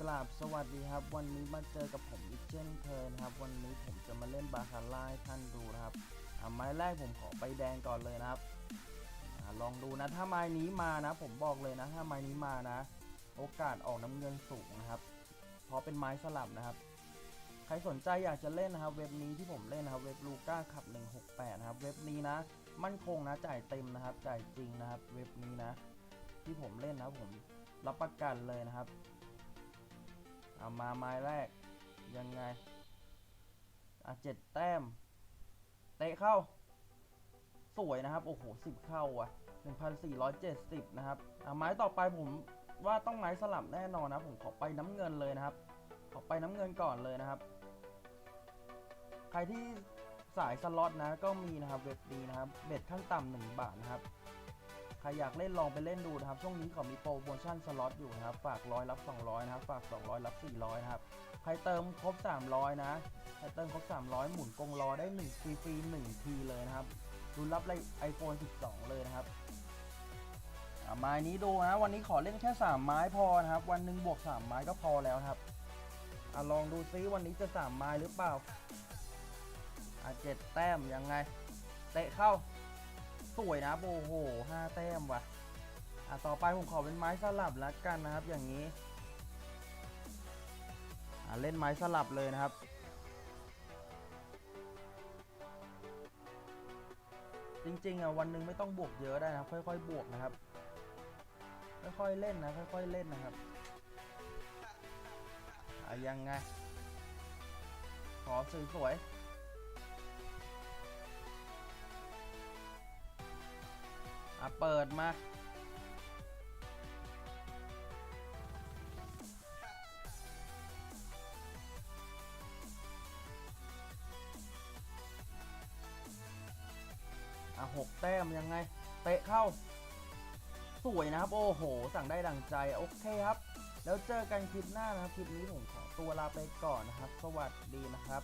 กราบสวัสดีครับ วันนี้มาเจอกับผมอีกเช่นเคยนะครับ วันนี้ผมจะมาเล่นบาคาร่าให้ท่านดูนะครับอ่าไม้แรกผมขอไปแดงก่อนเลยนะครับอาลองดูนะถ้าไม้นี้มานะ ผมบอกเลยนะ ถ้าไม้นี้มานะ โอกาสออกน้ำเงินสูงนะครับ เพราะเป็นไม้สลับนะครับ ใครสนใจอยากจะเล่นนะครับ เว็บนี้ที่ผมเล่นนะครับ เว็บลูก้าขับ 168 นะครับ เว็บนี้นะ มั่นคงนะจ่ายเต็มนะครับ จ่ายจริงนะครับ เว็บนี้นะ ที่ผมเล่นนะผมรับประกันเลยนะครับ เอามาไม้แรก ยังไง อะเจ็ดแต้ม เตะเข้า สวยนะครับ โอ้โหสิบเข้าอะหนึ่งพันสี่ร้อยเจ็ดสิบนะครับ อะไม้ต่อไปผมว่าต้องไม้สลับแน่นอนนะผมขอไปน้ำเงินเลยนะครับ ขอไปน้ำเงินก่อนเลยนะครับ ใครที่สายสล็อตนะก็มีนะครับเว็บดีนะครับ เบ็ดขั้นต่ำหนึ่งบาทนะครับ ใครอยากเล่นลองไปเล่นดูนะครับ ช่วงนี้เขามีโปรโมชั่นสล็อตอยู่นะครับ ฝากร้อยรับ 200 นะครับ ฝาก 200 รับ 400 นะครับ ใครเติมครบ 300 นะ ใครเติมครบ 300 หมุนกงล้อได้1ฟรีฟรี1ทีเลยนะครับรุนรับไอโฟน12 เลยนะครับไม้นี้ดูนะ วันนี้ขอเล่นแค่ 3 ไม้พอนะครับ วันหนึ่งบวก 3 ไม้ก็พอแล้วครับอลองดูซิวันนี้จะ 3 ไม้หรือเปล่าอะเจ็ดแต้มยังไง เตะเข้า สวยนะโอ้โหห้าแต้มว่ะอะต่อไปผมขอเป็นไม้สลับแล้วกันนะครับ อย่างนี้อะเล่นไม้สลับเลยนะครับจริงๆอะวันหนึ่งไม่ต้องบวกเยอะได้นะค่อยๆ บวกนะครับ ค่อยๆเล่นนะค่อยๆเล่นนะครับอะยังไง ขอสวยๆ เปิดมา อะหกแต้มยังไง เตะเข้า สวยนะครับ โอ้โห สั่งได้ดังใจ โอเคครับ แล้วเจอกันคลิปหน้านะครับ คลิปนี้ผมขอตัวลาไปก่อนนะครับ สวัสดีนะครับ